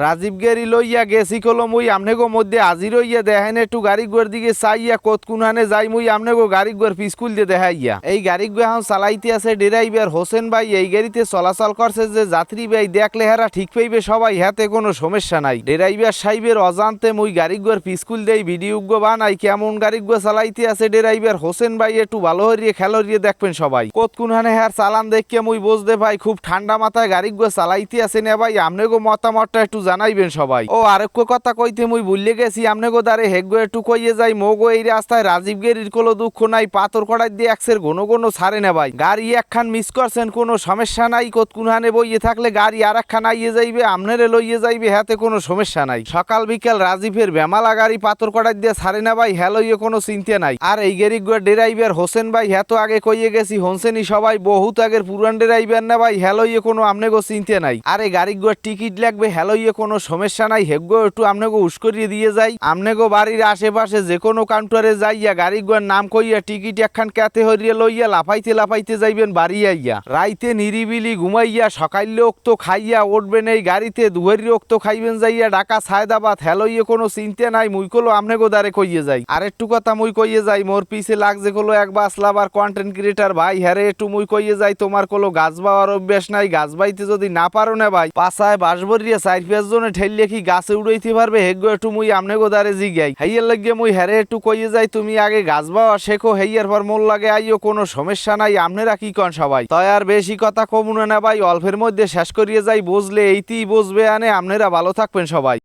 রাজীব গেরি লইয়া গেছি কলো মুই আমনেগো মধ্যে আজি রইয়া দেখেন একটু গাড়ি গুয়ার দিকে চাইয়া, কত কুনহানে যাই, মুই আমনেগো গাড়ি গুয়ার পিস্কুল দিয়ে দেখাইয়া। এই গাড়ি গুয়া এখন চালাইতে আছে ড্রাইভার হোসেন ভাই, এই গাড়িতে চলাচল করছে যে যাত্রী ভাই, দেখলে হেরা ঠিক পাইবে সবাই, হাতে কোনো সমস্যা নাই। ড্রাইভার সাহেবের অজান্তে মুই গাড়ি গুয়ার পিস্কুল দেই ভিডিও গো বানাই, কেমন গাড়ি গুয়া চালাইতে আছে ড্রাইভার হোসেন ভাই, একটু ভালো হরিয়ে খেলো খেলরিয়ে দেখবেন সবাই। কত কুনহানে হ্যার চালান দেখকে মুই বুঝতে ভাই খুব ঠান্ডা মাথায় গাড়ি গুয়া চালাইতে আছে না ভাই, আমনেগো মতামতটা একটু জানাইবেন সবাই। ও আরেক কথা কইতে মুই ভুলে গেছি, আমনেগো দারে হেগো একটু কইয়ে যাই, মোগো এই রাস্তায় রাজীব গেরির কোনো দুঃখ নাই, পাথর কড়াই দিয়ে একসের ঘন ঘন ছাড়ে না ভাই। গাড়ি একখান মিস করছেন, কোনো সমস্যা নাই কত কুনহানে বইয়ে থাকলে গাড়ি আর একখান আইয়ে যাইবে, আমনেরে লইয়ে যাইবে, হাতে কোনো সমস্যা নাই। সকাল বিকেল রাজীবের বেমালা গাড়ি পাথর কড়াই দিয়ে ছাড়ে না ভাই হ্যালোইয়ে কোনো চিন্তা নাই। আর এই গুয়া ড্রাইভার হোসেন ভাই হ্যাঁ তো আগে কইয়ে গেছি হোসেনই সবাই বহুত আগের পুরান ড্রাইভার না ভাই হ্যালোইয়ে কোনো আমনে গো চিন্তা নাই। আরে গাড়ি গুয়ার টিকিট লাগবে হ্যালোইয়ে কোনো সমস্যা নাই, হেগো, একটু আমনেগো উস্করিয়ে দিয়ে যাই। আমনেগো বাড়ির আশেপাশে যে কোনো কাউন্টারে যাইয়া গাড়ি গুয়ার নাম কইয়া টিকিট একখান ক্যাতে হরিয়ে লইয়া লাফাইতে লাফাইতে যাইবেন বাড়ি আইয়া। রাইতে নিরিবিলি ঘুমাইয়া সকালে ওক্ত খাইয়া উঠবেন এই গাড়িতে, দুহরি ওক্ত খাইবেন যাইয়া ঢাকা, সায়দাবাদ হ্যালোইয়ে কোনো চিন্তা নাই, মুই কলো আমনেগো দারে কইয়ে যাই। আর একটু কথা মুই কইয়ে যাই, মোর পিছে লাগছে কলো এক বাসলাবার কন্টেন্ট ক্রিয়েটার ভাই হ্যারে একটু মুই কইয়ে যাই, তোমার কলো গাছ বাওয়ার অভ্যাস নাই, গাছ বাইতে যদি না পারো না ভাই পাশায় বাস ভরিয়া চার ঠেল কি গাছে উড়াইতে পারবে? হেগো, একটু মুই আমনেগো দারে জি জিগাই। হাইয়ার লাগিয়ে মুই হ্যারে একটু কইয়ে যাই, তুমি আগে গাছ বাওয়া শেখো, হেইয়ার পর মোল লাগে আইও, কোনো সমস্যা নাই, আমনেরা কি কন সবাই? তয় আর বেশি কথা কমুনে না ভাই, অল্পের মধ্যে শেষ করিয়ে যাই, বুঝলে এইতেই বুঝবে আনে, আমনেরা ভালো থাকবেন সবাই।